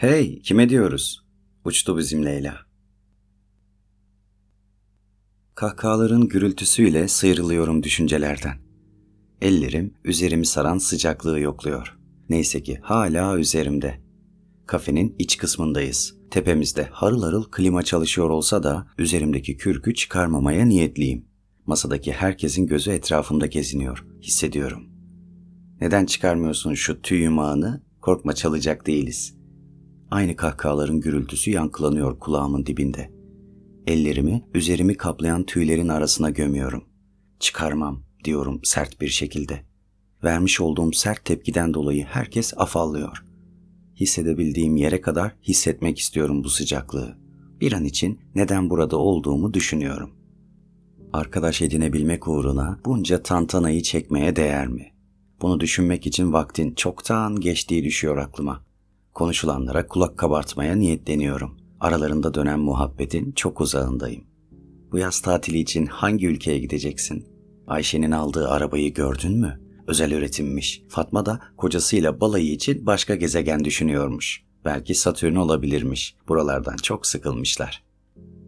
Hey, kime diyoruz? Uçtu bizim Leyla. Kahkahaların gürültüsüyle sıyrılıyorum düşüncelerden. Ellerim üzerimi saran sıcaklığı yokluyor. Neyse ki hala üzerimde. Kafenin iç kısmındayız. Tepemizde harıl harıl klima çalışıyor olsa da üzerimdeki kürkü çıkarmamaya niyetliyim. Masadaki herkesin gözü etrafımda geziniyor. Hissediyorum. Neden çıkarmıyorsun şu tüy yumağını? Korkma çalacak değiliz. Aynı kahkahaların gürültüsü yankılanıyor kulağımın dibinde. Ellerimi üzerimi kaplayan tüylerin arasına gömüyorum. Çıkarmam diyorum sert bir şekilde. Vermiş olduğum sert tepkiden dolayı herkes afallıyor. Hissedebildiğim yere kadar hissetmek istiyorum bu sıcaklığı. Bir an için neden burada olduğumu düşünüyorum. Arkadaş edinebilmek uğruna bunca tantanayı çekmeye değer mi? Bunu düşünmek için vaktin çoktan geçtiği düşüyor aklıma. Konuşulanlara kulak kabartmaya niyetleniyorum. Aralarında dönen muhabbetin çok uzağındayım. Bu yaz tatili için hangi ülkeye gideceksin? Ayşe'nin aldığı arabayı gördün mü? Özel üretimmiş. Fatma da kocasıyla balayı için başka gezegen düşünüyormuş. Belki Satürn olabilirmiş. Buralardan çok sıkılmışlar.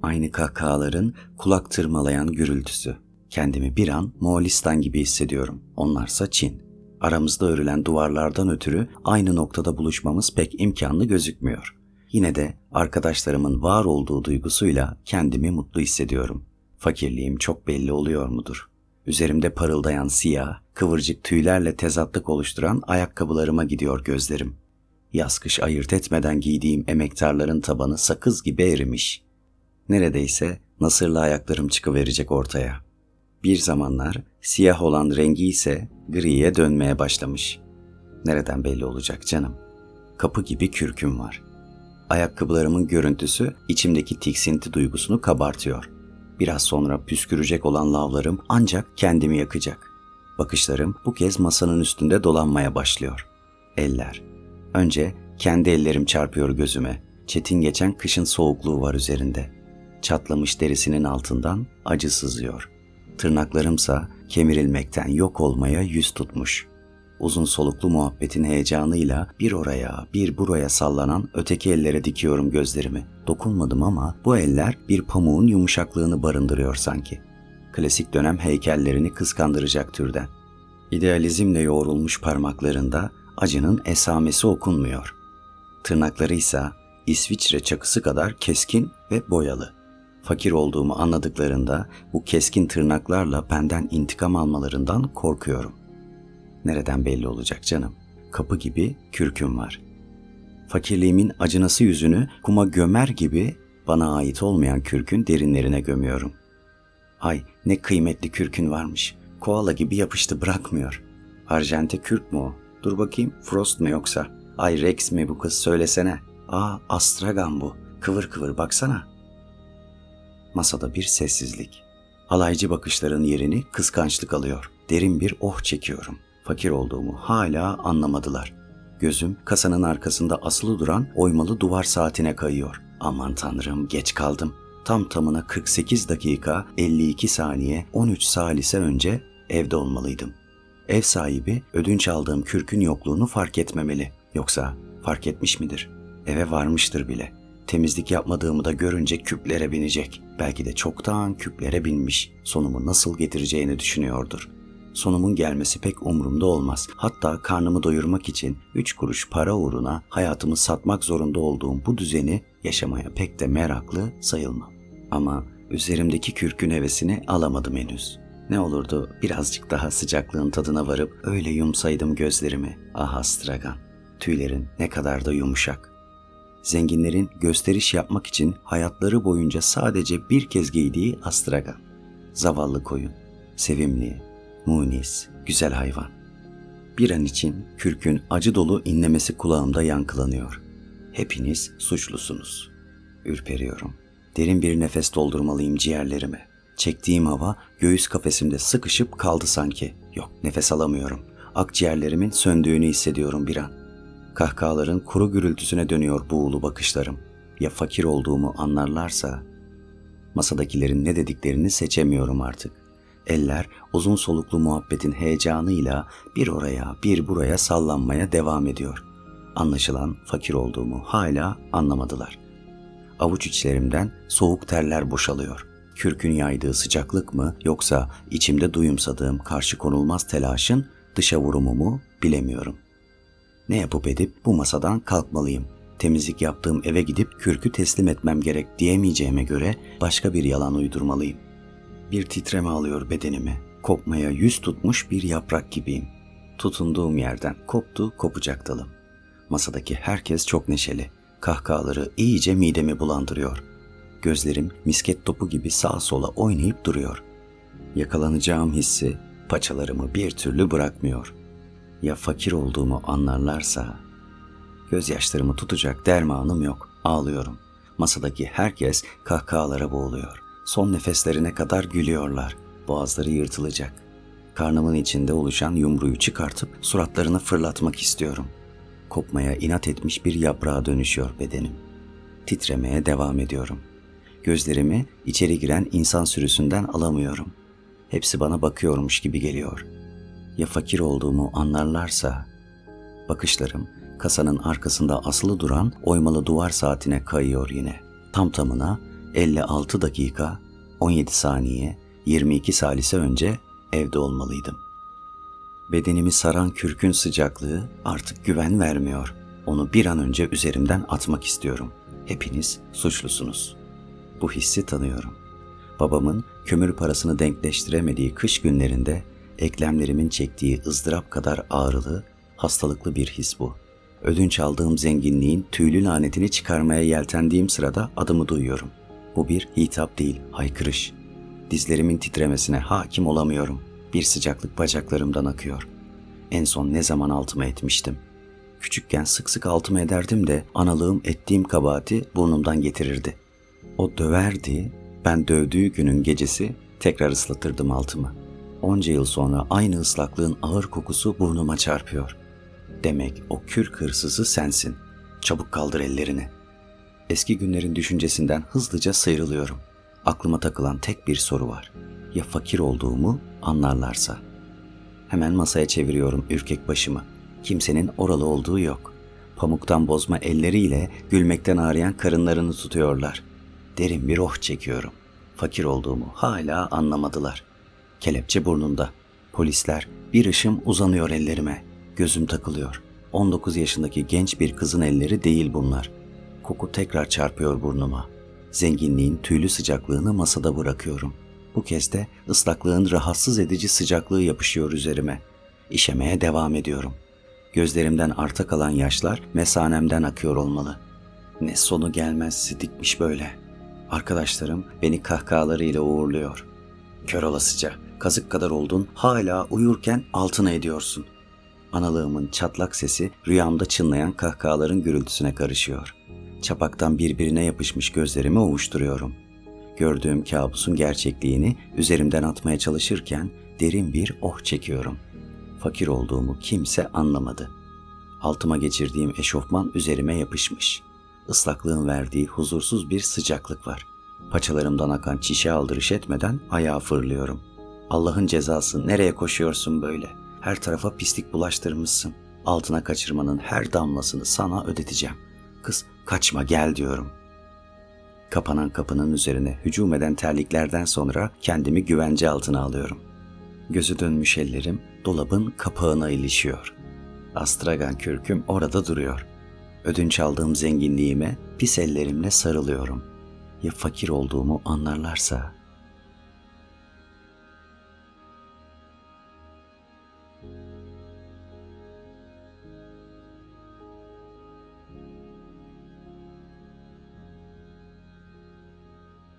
Aynı kahkahaların kulak tırmalayan gürültüsü. Kendimi bir an Moğolistan gibi hissediyorum. Onlarsa Çin. Aramızda örülen duvarlardan ötürü aynı noktada buluşmamız pek imkanlı gözükmüyor. Yine de arkadaşlarımın var olduğu duygusuyla kendimi mutlu hissediyorum. Fakirliğim çok belli oluyor mudur? Üzerimde parıldayan siyah, kıvırcık tüylerle tezatlık oluşturan ayakkabılarıma gidiyor gözlerim. Yaz kış ayırt etmeden giydiğim emektarların tabanı sakız gibi erimiş. Neredeyse nasırlı ayaklarım çıkıverecek ortaya. Bir zamanlar siyah olan rengi ise griye dönmeye başlamış. Nereden belli olacak canım? Kapı gibi kürküm var. Ayakkabılarımın görüntüsü içimdeki tiksinti duygusunu kabartıyor. Biraz sonra püskürecek olan lavlarım ancak kendimi yakacak. Bakışlarım bu kez masanın üstünde dolanmaya başlıyor. Eller. Önce kendi ellerim çarpıyor gözüme. Çetin geçen kışın soğukluğu var üzerinde. Çatlamış derisinin altından acı sızıyor. Tırnaklarımsa kemirilmekten yok olmaya yüz tutmuş. Uzun soluklu muhabbetin heyecanıyla bir oraya bir buraya sallanan öteki ellere dikiyorum gözlerimi. Dokunmadım ama bu eller bir pamuğun yumuşaklığını barındırıyor sanki. Klasik dönem heykellerini kıskandıracak türden. İdealizmle yoğrulmuş parmaklarında acının esamesi okunmuyor. Tırnakları ise İsviçre çakısı kadar keskin ve boyalı. Fakir olduğumu anladıklarında bu keskin tırnaklarla benden intikam almalarından korkuyorum. Nereden belli olacak canım? Kapı gibi kürküm var. Fakirliğimin acınası yüzünü kuma gömer gibi bana ait olmayan kürkün derinlerine gömüyorum. Ay ne kıymetli kürkün varmış. Koala gibi yapıştı bırakmıyor. Arjente kürk mü o? Dur bakayım Frost mu yoksa? Ay Rex mi bu kız söylesene. Aa Astragan bu. Kıvır kıvır baksana. Masada bir sessizlik. Halaycı bakışların yerini kıskançlık alıyor. Derin bir oh çekiyorum. Fakir olduğumu hala anlamadılar. Gözüm kasanın arkasında asılı duran oymalı duvar saatine kayıyor. Aman tanrım geç kaldım. Tam tamına 48 dakika 52 saniye 13 salise önce evde olmalıydım. Ev sahibi ödünç aldığım kürkün yokluğunu fark etmemeli. Yoksa fark etmiş midir? Eve varmıştır bile. Temizlik yapmadığımı da görünce küplere binecek. Belki de çoktan küplere binmiş. Sonumu nasıl getireceğini düşünüyordur. Sonumun gelmesi pek umurumda olmaz. Hatta karnımı doyurmak için üç kuruş para uğruna hayatımı satmak zorunda olduğum bu düzeni yaşamaya pek de meraklı sayılmam. Ama üzerimdeki kürkün hevesini alamadım henüz. Ne olurdu birazcık daha sıcaklığın tadına varıp öyle yumsaydım gözlerimi. Ah Astragan, tüylerin ne kadar da yumuşak. Zenginlerin gösteriş yapmak için hayatları boyunca sadece bir kez giydiği astragan. Zavallı koyun, sevimli, munis, güzel hayvan. Bir an için kürkün acı dolu inlemesi kulağımda yankılanıyor. Hepiniz suçlusunuz. Ürperiyorum. Derin bir nefes doldurmalıyım ciğerlerime. Çektiğim hava göğüs kafesimde sıkışıp kaldı sanki. Yok nefes alamıyorum. Akciğerlerimin söndüğünü hissediyorum bir an. Kahkahaların kuru gürültüsüne dönüyor buğulu bakışlarım. Ya fakir olduğumu anlarlarsa? Masadakilerin ne dediklerini seçemiyorum artık. Eller uzun soluklu muhabbetin heyecanıyla bir oraya bir buraya sallanmaya devam ediyor. Anlaşılan fakir olduğumu hala anlamadılar. Avuç içlerimden soğuk terler boşalıyor. Kürkün yaydığı sıcaklık mı yoksa içimde duyumsadığım karşı konulmaz telaşın dışa vurumu mu bilemiyorum. Ne yapıp edip bu masadan kalkmalıyım. Temizlik yaptığım eve gidip kürkü teslim etmem gerek diyemeyeceğime göre başka bir yalan uydurmalıyım. Bir titreme alıyor bedenimi. Kopmaya yüz tutmuş bir yaprak gibiyim. Tutunduğum yerden koptu kopacak dalım. Masadaki herkes çok neşeli. Kahkahaları iyice midemi bulandırıyor. Gözlerim misket topu gibi sağa sola oynayıp duruyor. Yakalanacağım hissi paçalarımı bir türlü bırakmıyor. Ya fakir olduğumu anlarlarsa? Gözyaşlarımı tutacak dermanım yok. Ağlıyorum. Masadaki herkes kahkahalara boğuluyor. Son nefeslerine kadar gülüyorlar. Boğazları yırtılacak. Karnımın içinde oluşan yumruyu çıkartıp suratlarını fırlatmak istiyorum. Kopmaya inat etmiş bir yaprağa dönüşüyor bedenim. Titremeye devam ediyorum. Gözlerimi içeri giren insan sürüsünden alamıyorum. Hepsi bana bakıyormuş gibi geliyor. Ya fakir olduğumu anlarlarsa? Bakışlarım kasanın arkasında asılı duran oymalı duvar saatine kayıyor yine. Tam tamına 56 dakika 17 saniye 22 salise önce evde olmalıydım. Bedenimi saran kürkün sıcaklığı artık güven vermiyor. Onu bir an önce üzerimden atmak istiyorum. Hepiniz suçlusunuz. Bu hissi tanıyorum. Babamın kömür parasını denkleştiremediği kış günlerinde eklemlerimin çektiği ızdırap kadar ağrılı, hastalıklı bir his bu. Ödünç aldığım zenginliğin tüylü lanetini çıkarmaya yeltendiğim sırada adımı duyuyorum. Bu bir hitap değil, haykırış. Dizlerimin titremesine hakim olamıyorum. Bir sıcaklık bacaklarımdan akıyor. En son ne zaman altıma etmiştim? Küçükken sık sık altıma ederdim de analığım ettiğim kabahati burnumdan getirirdi. O döverdi, ben dövdüğü günün gecesi tekrar ıslatırdım altımı. Onca yıl sonra aynı ıslaklığın ağır kokusu burnuma çarpıyor. Demek o kürk hırsızı sensin. Çabuk kaldır ellerini. Eski günlerin düşüncesinden hızlıca sıyrılıyorum. Aklıma takılan tek bir soru var. Ya fakir olduğumu anlarlarsa? Hemen masaya çeviriyorum ürkek başımı. Kimsenin oralı olduğu yok. Pamuktan bozma elleriyle gülmekten ağrıyan karınlarını tutuyorlar. Derin bir oh çekiyorum. Fakir olduğumu hala anlamadılar. Kelepçe burnunda. Polisler bir ışım uzanıyor ellerime. Gözüm takılıyor. 19 yaşındaki genç bir kızın elleri değil bunlar. Koku tekrar çarpıyor burnuma. Zenginliğin tüylü sıcaklığını masada bırakıyorum. Bu kez de ıslaklığın rahatsız edici sıcaklığı yapışıyor üzerime. İşemeye devam ediyorum. Gözlerimden arta kalan yaşlar mesanemden akıyor olmalı. Ne sonu gelmez dikmiş böyle. Arkadaşlarım beni kahkahalarıyla uğurluyor. Kör olasıca, kazık kadar oldun, hala uyurken altına ediyorsun. Analığımın çatlak sesi rüyamda çınlayan kahkahaların gürültüsüne karışıyor. Çapaktan birbirine yapışmış gözlerimi ovuşturuyorum. Gördüğüm kabusun gerçekliğini üzerimden atmaya çalışırken derin bir oh çekiyorum. Fakir olduğumu kimse anlamadı. Altıma geçirdiğim eşofman üzerime yapışmış. Islaklığın verdiği huzursuz bir sıcaklık var. Paçalarımdan akan çişe aldırış etmeden ayağa fırlıyorum. Allah'ın cezası nereye koşuyorsun böyle? Her tarafa pislik bulaştırmışsın. Altına kaçırmanın her damlasını sana ödeteceğim. Kız kaçma gel diyorum. Kapanan kapının üzerine hücum eden terliklerden sonra kendimi güvence altına alıyorum. Gözü dönmüş ellerim dolabın kapağına ilişiyor. Astragan kürküm orada duruyor. Ödünç aldığım zenginliğime pis ellerimle sarılıyorum. Ya fakir olduğumu anlarlarsa